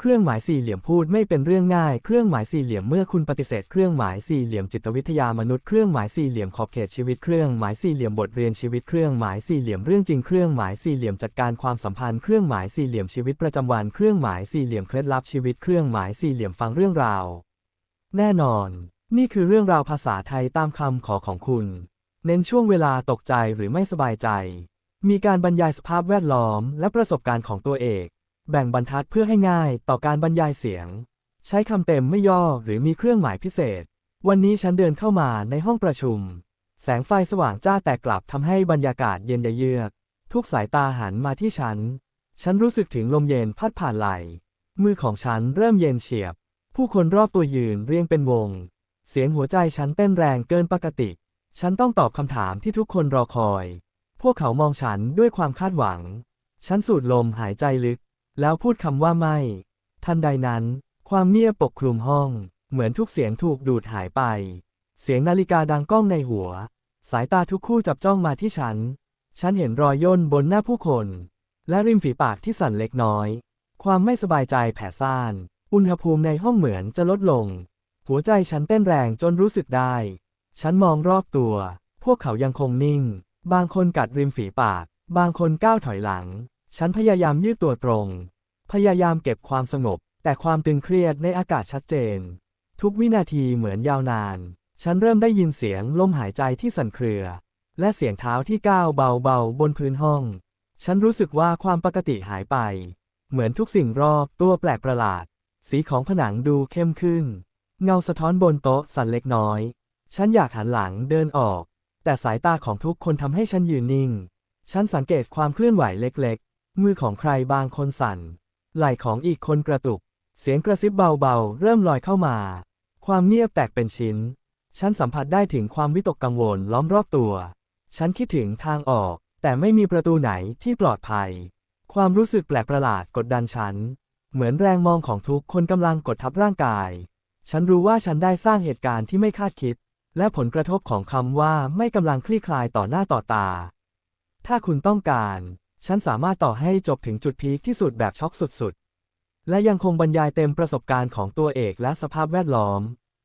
เครื่องหมายสี่เหลี่ยมพูดไม่เป็นเรื่องง่าย เครื่องหมายสี่เหลี่ยมเมื่อคุณปฏิเสธเครื่องหมายสี่เหลี่ยมจิตวิทยามนุษย์เครื่องหมายสี่เหลี่ยมขอบเขตชีวิตเครื่องหมายสี่เหลี่ยมบทเรียนชีวิตเครื่องหมายสี่เหลี่ยมเรื่องจริงเครื่องหมายสี่เหลี่ยมจัดการความสัมพันธ์เครื่องหมายสี่เหลี่ยมชีวิตประจำวันเครื่องหมายสี่เหลี่ยมเคล็ดลับชีวิตเครื่องหมายสี่เหลี่ยมฟังเรื่องราว แน่นอน นี่คือเรื่องราวภาษาไทยตามคำขอของคุณ เน้นช่วงเวลาตกใจหรือไม่สบายใจ มีการบรรยายสภาพแวดล้อม และประสบการณ์ของตัวเอก แบ่งบรรทัดเพื่อให้ง่ายต่อการบรรยายเสียง ใช้คำเต็มไม่ย่อหรือมีเครื่องหมายพิเศษ วันนี้ฉันเดินเข้ามาในห้องประชุม แสงไฟสว่างจ้าแต่กลับทำให้บรรยากาศเย็นเยือก ทุกสายตาหันมาที่ฉัน ฉันรู้สึกถึงลมเย็นพัดผ่านไหล มือของฉันเริ่มเย็นเฉียบ ผู้คนรอบตัวยืนเรียงเป็นวง เสียงหัวใจฉันเต้นแรงเกินปกติ ฉันต้องตอบคำถามที่ทุกคนรอคอย พวกเขามองฉันด้วยความคาดหวัง ฉันสูดลมหายใจลึก แล้วพูดคำว่าไม่ ทันใดนั้น ความเงียบปกคลุมห้อง เหมือนทุกเสียงถูกดูดหายไป เสียงนาฬิกาดังก้องในหัว สายตาทุกคู่จับจ้องมาที่ฉัน ฉันเห็นรอยย่นบนหน้าผู้คน และริมฝีปากที่สั่นเล็กน้อย ความไม่สบายใจแผ่ซ่าน อุณหภูมิในห้องเหมือนจะลดลง หัวใจฉันเต้นแรงจนรู้สึกได้ ฉันมองรอบตัว พวกเขายังคงนิ่ง บางคนกัดริมฝีปาก บางคนก้าวถอยหลัง ฉันพยายามยืดตัวตรง พยายามเก็บความสงบ แต่ความตึงเครียดในอากาศชัดเจน ทุกวินาทีเหมือนยาวนาน ฉันเริ่มได้ยินเสียงลมหายใจที่สั่นเครือ และเสียงเท้าที่ก้าวเบาๆบนพื้นห้อง ฉันรู้สึกว่าความปกติหายไป เหมือนทุกสิ่งรอบตัวแปลกประหลาด สีของผนังดูเข้มขึ้น เงาสะท้อนบนโต๊ะสั่นเล็กน้อย ฉันอยากหันหลังเดินออก แต่สายตาของทุกคนทำให้ฉันยืนนิ่ง ฉันสังเกตความเคลื่อนไหวเล็กๆ มือของใครบางคนสั่น ไหล่ของอีกคนกระตุก เสียงกระซิบเบาๆ เริ่มลอยเข้ามา ความเงียบแตกเป็นชิ้น ฉันสัมผัสได้ถึงความวิตกกังวลล้อมรอบตัว ฉันคิดถึงทางออก แต่ไม่มีประตูไหนที่ปลอดภัย ความรู้สึกแปลกประหลาดกดดันฉัน เหมือนแรงมองของทุกคนกำลังกดทับร่างกาย ฉันรู้ว่าฉันได้สร้างเหตุการณ์ที่ไม่คาดคิด และผลกระทบของคำว่าไม่กำลังคลี่คลายต่อหน้าต่อตา ถ้าคุณต้องการ ฉันสามารถต่อให้จบถึงจุดพีคที่สุดแบบช็อกสุดๆ และยังคงบรรยายเต็มประสบการณ์ของตัวเอกและสภาพแวดล้อม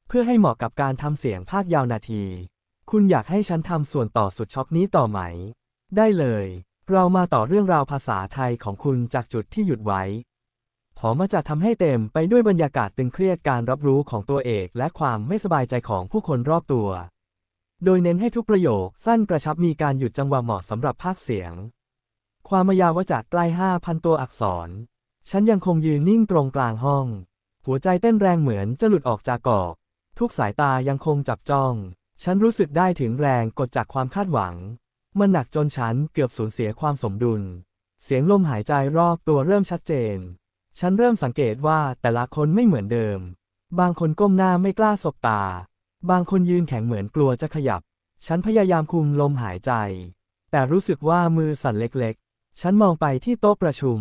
เพื่อให้เหมาะกับการทำเสียงภาคยาวนาที คุณอยากให้ฉันทำส่วนต่อสุดช็อกนี้ต่อไหม ได้เลย เรามาต่อเรื่องราวภาษาไทยของคุณจากจุดที่หยุดไว้ขอมาจะทำให้เต็มไปด้วยบรรยากาศตึงเครียดการรับรู้ของตัวเอกและความไม่สบายใจของผู้คนรอบตัว โดยเน้นให้ทุกประโยคสั้นกระชับมีการหยุดจังหวะเหมาะสำหรับภาคเสียง ความมายาวจากใกล้ห้าพันตัวอักษร ฉันยังคงยืนนิ่งตรงกลางห้อง หัวใจเต้นแรงเหมือนจะหลุดออกจากกอก ทุกสายตายังคงจับจ้อง ฉันรู้สึกได้ถึงแรงกดจากความคาดหวัง มันหนักจนฉันเกือบสูญเสียความสมดุล เสียงลมหายใจรอบตัวเริ่มชัดเจน ฉันเริ่มสังเกตว่าแต่ละคนไม่เหมือนเดิม บางคนก้มหน้าไม่กล้าสบตา บางคนยืนแข็งเหมือนกลัวจะขยับ ฉันพยายามคุมลมหายใจ แต่รู้สึกว่ามือสั่นเล็ก ฉันมองไปที่โต๊ะประชุม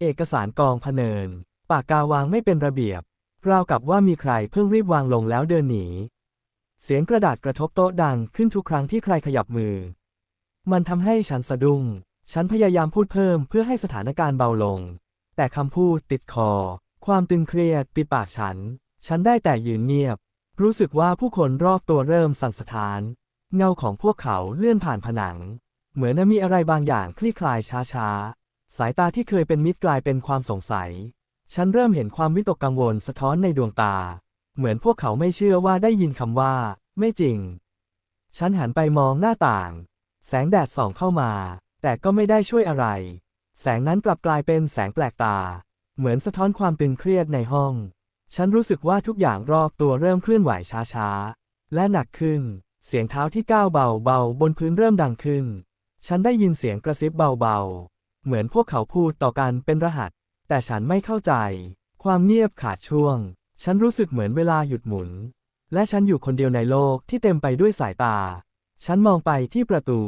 เอกสารกองพเนิน ปากกาวางไม่เป็นระเบียบ ราวกับว่ามีใครเพิ่งรีบวางลงแล้วเดินหนี เสียงกระดาษกระทบโต๊ะดังขึ้นทุกครั้งที่ใครขยับมือ มันทำให้ฉันสะดุ้ง ฉันพยายามพูดเพิ่มเพื่อให้สถานการณ์เบาลง แต่คำพูดติดคอ ความตึงเครียดปิดปากฉัน ฉันได้แต่ยืนเงียบ รู้สึกว่าผู้คนรอบตัวเริ่มสั่นสะท้าน เงาของพวกเขาเลื่อนผ่านผนัง เหมือนมีอะไรบางอย่างคลี่คลายช้าๆ สายตาที่เคยเป็นมิตรกลายเป็นความสงสัย ฉันเริ่มเห็นความวิตกกังวลสะท้อนในดวงตา เหมือนพวกเขาไม่เชื่อว่าได้ยินคำว่า ไม่จริง ฉันหันไปมองหน้าต่าง แสงแดดส่องเข้ามา แต่ก็ไม่ได้ช่วยอะไร แสงนั้นกลับกลายเป็นแสงแปลกตา เหมือนสะท้อนความตึงเครียดในห้อง ฉันรู้สึกว่าทุกอย่างรอบตัวเริ่มเคลื่อนไหวช้าๆ และหนักขึ้น เสียงเท้าที่ก้าวเบาๆบนพื้นเริ่มดังขึ้น ฉันได้ยินเสียงกระซิบเบาๆ เหมือนพวกเขาพูดต่อกันเป็นรหัส แต่ฉันไม่เข้าใจ ความเงียบขาดช่วง ฉันรู้สึกเหมือนเวลาหยุดหมุน และฉันอยู่คนเดียวในโลกที่เต็มไปด้วยสายตา ฉันมองไปที่ประตู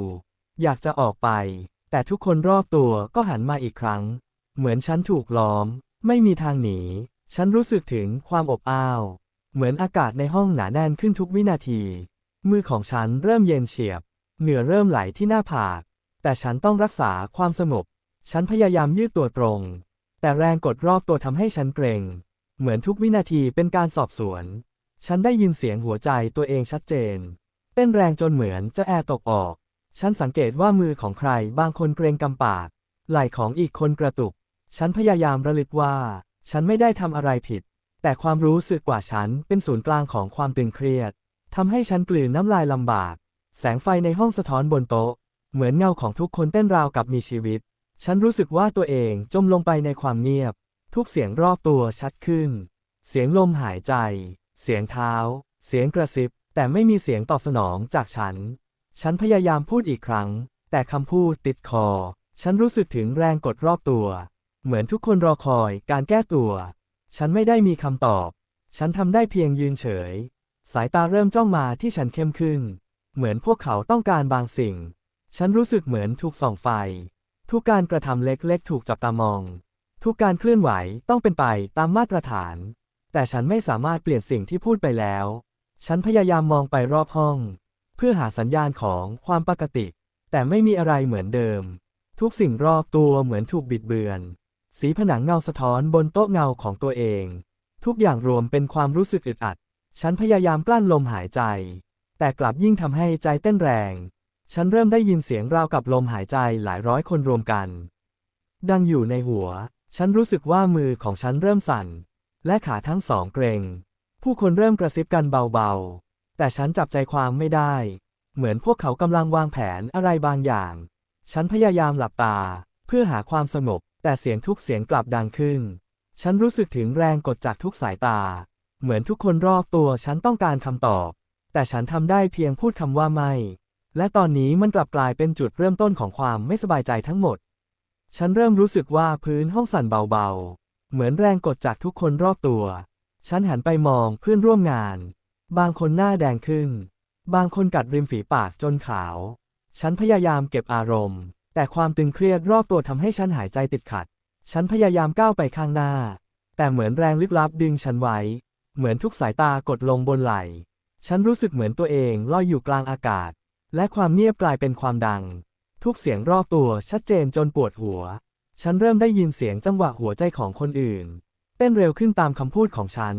อยากจะออกไป แต่ทุกคนรอบตัวก็หันมาอีกครั้ง เหมือนฉันถูกล้อม ไม่มีทางหนี ฉันรู้สึกถึงความอบอ้าว เหมือนอากาศในห้องหนาแน่นขึ้นทุกวินาที มือของฉันเริ่มเย็นเฉียบ เหงื่อเริ่มไหลที่หน้าผาก แต่ฉันต้องรักษาความสงบ ฉันพยายามยืดตัวตรง แต่แรงกดรอบตัวทำให้ฉันเกรงเหมือนทุกวินาทีเป็นการสอบสวน ฉันได้ยินเสียงหัวใจตัวเองชัดเจน เต้นแรงจนเหมือนจะแอร์ตกออก ฉันสังเกตว่ามือของใครบางคนเกรงกำปาก ไหล่ของอีกคนกระตุก ฉันพยายามระลึกว่า ฉันไม่ได้ทำอะไรผิด แต่ความรู้สึกกว่าฉันเป็นศูนย์กลางของความตึงเครียดทำให้ฉันกลืนน้ำลายลำบาก แสงไฟในห้องสะท้อนบนโต๊ะ เหมือนเงาของทุกคนเต้นราวกับมีชีวิต ฉันรู้สึกว่าตัวเองจมลงไปในความเงียบ ทุกเสียงรอบตัวชัดขึ้น เสียงลมหายใจ เสียงเท้า เสียงกระซิบ แต่ไม่มีเสียงตอบสนองจากฉัน ฉันพยายามพูดอีกครั้ง แต่คำพูดติดคอ ฉันรู้สึกถึงแรงกดรอบตัว เหมือนทุกคนรอคอยการแก้ตัว ฉันไม่ได้มีคำตอบ ฉันทำได้เพียงยืนเฉย สายตาเริ่มจ้องมาที่ฉันเข้มขึ้น เหมือนพวกเขาต้องการบางสิ่ง ฉันรู้สึกเหมือนถูกส่องไฟ ทุกการกระทำเล็กๆ ถูกจับตามอง ทุกการเคลื่อนไหวต้องเป็นไปตามมาตรฐาน แต่ฉันไม่สามารถเปลี่ยนสิ่งที่พูดไปแล้ว ฉันพยายามมองไปรอบห้อง เพื่อหาสัญญาณของความปกติ แต่ไม่มีอะไรเหมือนเดิม ทุกสิ่งรอบตัวเหมือนถูกบิดเบือน สีผนังเงาสะท้อนบนโต๊ะเงาของตัวเอง ทุกอย่างรวมเป็นความรู้สึกอึดอัด ฉันพยายามกลั้นลมหายใจ แต่กลับยิ่งทำให้ใจเต้นแรง ฉันเริ่มได้ยินเสียงราวกับลมหายใจหลายร้อยคนรวมกัน ดังอยู่ในหัว ฉันรู้สึกว่ามือของฉันเริ่มสั่น และขาทั้งสองเกรงผู้คนเริ่มกระซิบกันเบาๆ แต่ฉันจับใจความไม่ได้ เหมือนพวกเขากำลังวางแผนอะไรบางอย่าง ฉันพยายามหลับตา เพื่อหาความสงบ แต่เสียงทุกเสียงกลับดังขึ้น ฉันรู้สึกถึงแรงกดจากทุกสายตา เหมือนทุกคนรอบตัวฉันต้องการคำตอบ แต่ฉันทำได้เพียงพูดคำว่าไม่ และตอนนี้มันกลับกลายเป็นจุดเริ่มต้นของความไม่สบายใจทั้งหมด ฉันเริ่มรู้สึกว่าพื้นห้องสั่นเบาๆ เหมือนแรงกดจากทุกคนรอบตัว ฉันหันไปมองเพื่อนร่วมงาน บางคนหน้าแดงขึ้น บางคนกัดริมฝีปากจนขาว ฉันพยายามเก็บอารมณ์ แต่ความตึงเครียดรอบตัวทำให้ฉันหายใจติดขัด ฉันพยายามก้าวไปข้างหน้า แต่เหมือนแรงลึกลับดึงฉันไว้ เหมือนทุกสายตากดลงบนไหล่ ฉันรู้สึกเหมือนตัวเองลอยอยู่กลางอากาศ และความเงียบกลายเป็นความดัง ทุกเสียงรอบตัวชัดเจนจนปวดหัว ฉันเริ่มได้ยินเสียงจังหวะหัวใจของคนอื่น เต้นเร็วขึ้นตามคำพูดของฉัน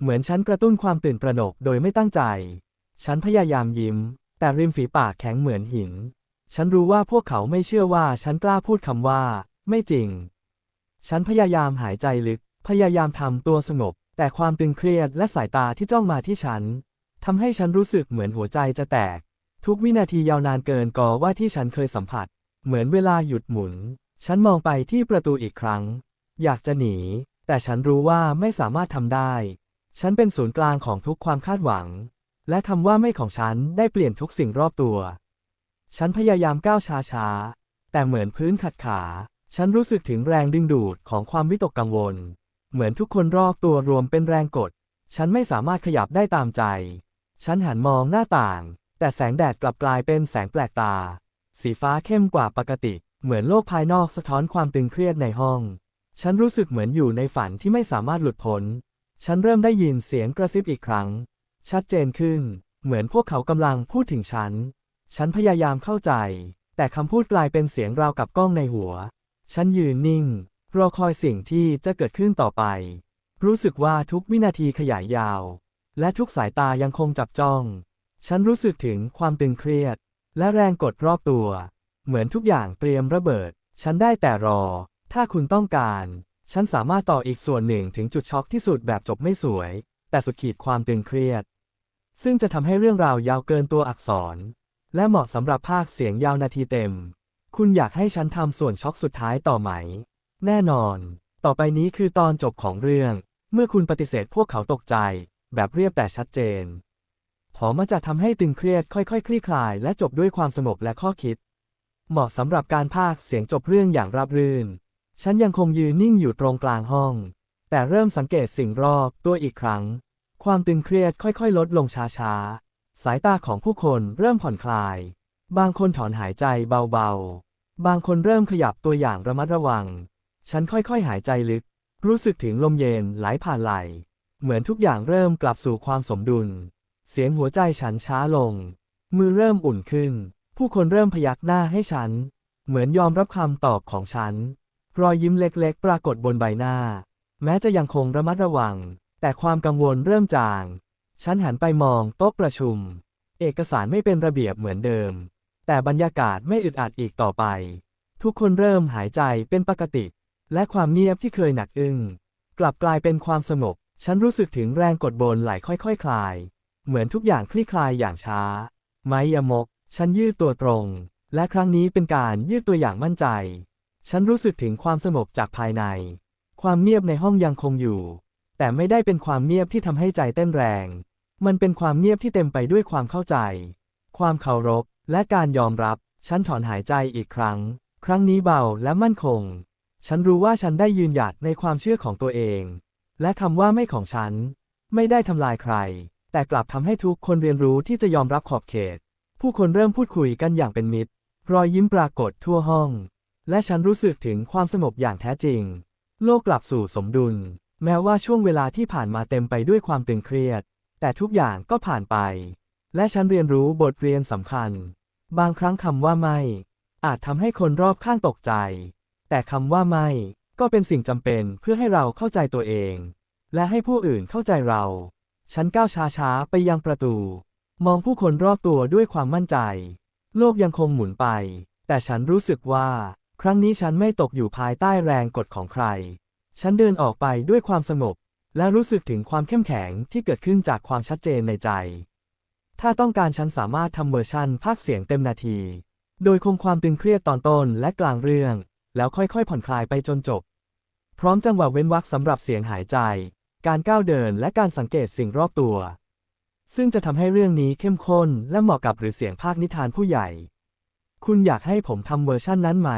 เหมือนฉันกระตุ้นความตื่นตระหนกโดยไม่ตั้งใจ ฉันพยายามยิ้ม แต่ริมฝีปากแข็งเหมือนหิน ฉันรู้ว่าพวกเขาไม่เชื่อว่าฉันกล้าพูดคำว่า ไม่จริง ฉันพยายามหายใจลึก พยายามทำตัวสงบ แต่ความตึงเครียดและสายตาที่จ้องมาที่ฉัน ทำให้ฉันรู้สึกเหมือนหัวใจจะแตก ทุกวินาทียาวนานเกินกว่าว่าที่ฉันเคยสัมผัส เหมือนเวลาหยุดหมุน ฉันมองไปที่ประตูอีกครั้ง อยากจะหนี แต่ฉันรู้ว่าไม่สามารถทำได้ ฉันเป็นศูนย์กลางของทุกความคาดหวัง และคำว่าไม่ของฉันได้เปลี่ยนทุกสิ่งรอบตัว ฉันพยายามก้าวช้าๆ แต่เหมือนพื้นขัดขา ฉันรู้สึกถึงแรงดึงดูดของความวิตกกังวล เหมือนทุกคนรอบตัวรวมเป็นแรงกด ฉันไม่สามารถขยับได้ตามใจ ฉันหันมองหน้าต่าง แต่แสงแดดกลับกลายเป็นแสงแปลกตา สีฟ้าเข้มกว่าปกติ เหมือนโลกภายนอกสะท้อนความตึงเครียดในห้อง ฉันรู้สึกเหมือนอยู่ในฝันที่ไม่สามารถหลุดพ้น ฉันเริ่มได้ยินเสียงกระซิบอีกครั้ง ชัดเจนขึ้น เหมือนพวกเขากำลังพูดถึงฉัน ฉันพยายามเข้าใจ แต่คำพูดกลายเป็นเสียงราวกับก้องในหัว ฉันยืนนิ่ง รอคอยสิ่งที่จะเกิดขึ้นต่อไป รู้สึกว่าทุกวินาทีขยายยาว และทุกสายตายังคงจับจ้อง ฉันรู้สึกถึงความตึงเครียด และแรงกดรอบตัว เหมือนทุกอย่างเตรียมระเบิด ฉันได้แต่รอ ถ้าคุณต้องการ ฉันสามารถต่ออีกส่วนหนึ่งถึงจุดช็อกที่สุดแบบจบไม่สวย แต่สุดขีดความตึงเครียด ซึ่งจะทำให้เรื่องราวยาวเกินตัวอักษร และเหมาะสำหรับภาคเสียงยาวนาทีเต็ม คุณอยากให้ฉันทำส่วนช็อกสุดท้ายต่อไหม แน่นอน ต่อไปนี้คือตอนจบของเรื่อง เมื่อคุณปฏิเสธพวกเขาตกใจ แบบเรียบแต่ชัดเจนผอมาจะทำให้ตึงเครียดค่อยๆคลี่คลาย และจบด้วยความสงบและข้อคิด เหมาะสำหรับการพากย์เสียงจบเรื่องอย่างราบรื่น ฉันยังคงยืนนิ่งอยู่ตรงกลางห้อง แต่เริ่มสังเกตสิ่งรอบตัวอีกครั้ง ความตึงเครียดค่อยๆ ลดลงช้าๆ สายตาของผู้คนเริ่มผ่อนคลาย บางคนถอนหายใจเบาๆ บางคนเริ่มขยับตัวอย่างระมัดระวัง ฉันค่อยๆ หายใจลึก รู้สึกถึงลมเย็นไหลผ่านไหล เหมือนทุกอย่างเริ่มกลับสู่ความสมดุล เสียงหัวใจฉันช้าลง มือเริ่มอุ่นขึ้น ผู้คนเริ่มพยักหน้าให้ฉัน เหมือนยอมรับคำตอบของฉัน รอยยิ้มเล็กๆ ปรากฏบนใบหน้า แม้จะยังคงระมัดระวัง แต่ความกังวลเริ่มจาง ฉันหันไปมองโต๊ะประชุม เอกสารไม่เป็นระเบียบเหมือนเดิม แต่บรรยากาศไม่อึดอัดอีกต่อไป ทุกคนเริ่มหายใจเป็นปกติ และความเงียบที่เคยหนักอึ้งกลับกลายเป็นความสงบ ฉันรู้สึกถึงแรงกดบนไหลค่อยๆคลาย เหมือนทุกอย่างคลี่คลายอย่างช้า ไม้ยมก ฉันยืดตัวตรง และครั้งนี้เป็นการยืดตัวอย่างมั่นใจ ฉันรู้สึกถึงความสงบจากภายใน ความเงียบในห้องยังคงอยู่ แต่ไม่ได้เป็นความเงียบที่ทำให้ใจเต้นแรง มันเป็นความเงียบที่เต็มไปด้วยความเข้าใจ ความเคารพ และการยอมรับ ฉันถอนหายใจอีกครั้ง ครั้งนี้เบาและมั่นคง ฉันรู้ว่าฉันได้ยืนหยัดในความเชื่อของตัวเอง และคำว่าไม่ของฉัน ไม่ได้ทำลายใคร แต่กลับทำให้ทุกคนเรียนรู้ที่จะยอมรับขอบเขต ผู้คนเริ่มพูดคุยกันอย่างเป็นมิตร รอยยิ้มปรากฏทั่วห้อง และฉันรู้สึกถึงความสงบอย่างแท้จริง โลกกลับสู่สมดุล แม้ว่าช่วงเวลาที่ผ่านมาเต็มไปด้วยความตึงเครียด แต่ทุกอย่างก็ผ่านไป และฉันเรียนรู้บทเรียนสำคัญ บางครั้งคำว่าไม่ อาจทำให้คนรอบข้างตกใจ แต่คำว่าไม่ ก็เป็นสิ่งจำเป็นเพื่อให้เราเข้าใจตัวเอง และให้ผู้อื่นเข้าใจเรา ฉันก้าวช้าๆ ไปยังประตู มองผู้คนรอบตัวด้วยความมั่นใจ โลกยังคงหมุนไป แต่ฉันรู้สึกว่า ครั้งนี้ฉันไม่ตกอยู่ภายใต้แรงกดของใคร ฉันเดินออกไปด้วยความสงบ และรู้สึกถึงความเข้มแข็งที่เกิดขึ้นจากความชัดเจนในใจ ถ้าต้องการฉันสามารถทำเวอร์ชันภาคเสียงเต็มนาที โดยคงความตึงเครียดตอนต้นและกลางเรื่องแล้วค่อยๆ ผ่อนคลายไปจนจบ พร้อมจังหวะเว้นวรรคสำหรับเสียงหายใจ การก้าวเดินและการสังเกตสิ่งรอบตัว ซึ่งจะทำให้เรื่องนี้เข้มข้นและเหมาะกับหรือเสียงภาคนิทานผู้ใหญ่ คุณอยากให้ผมทำเวอร์ชั่นนั้นไหม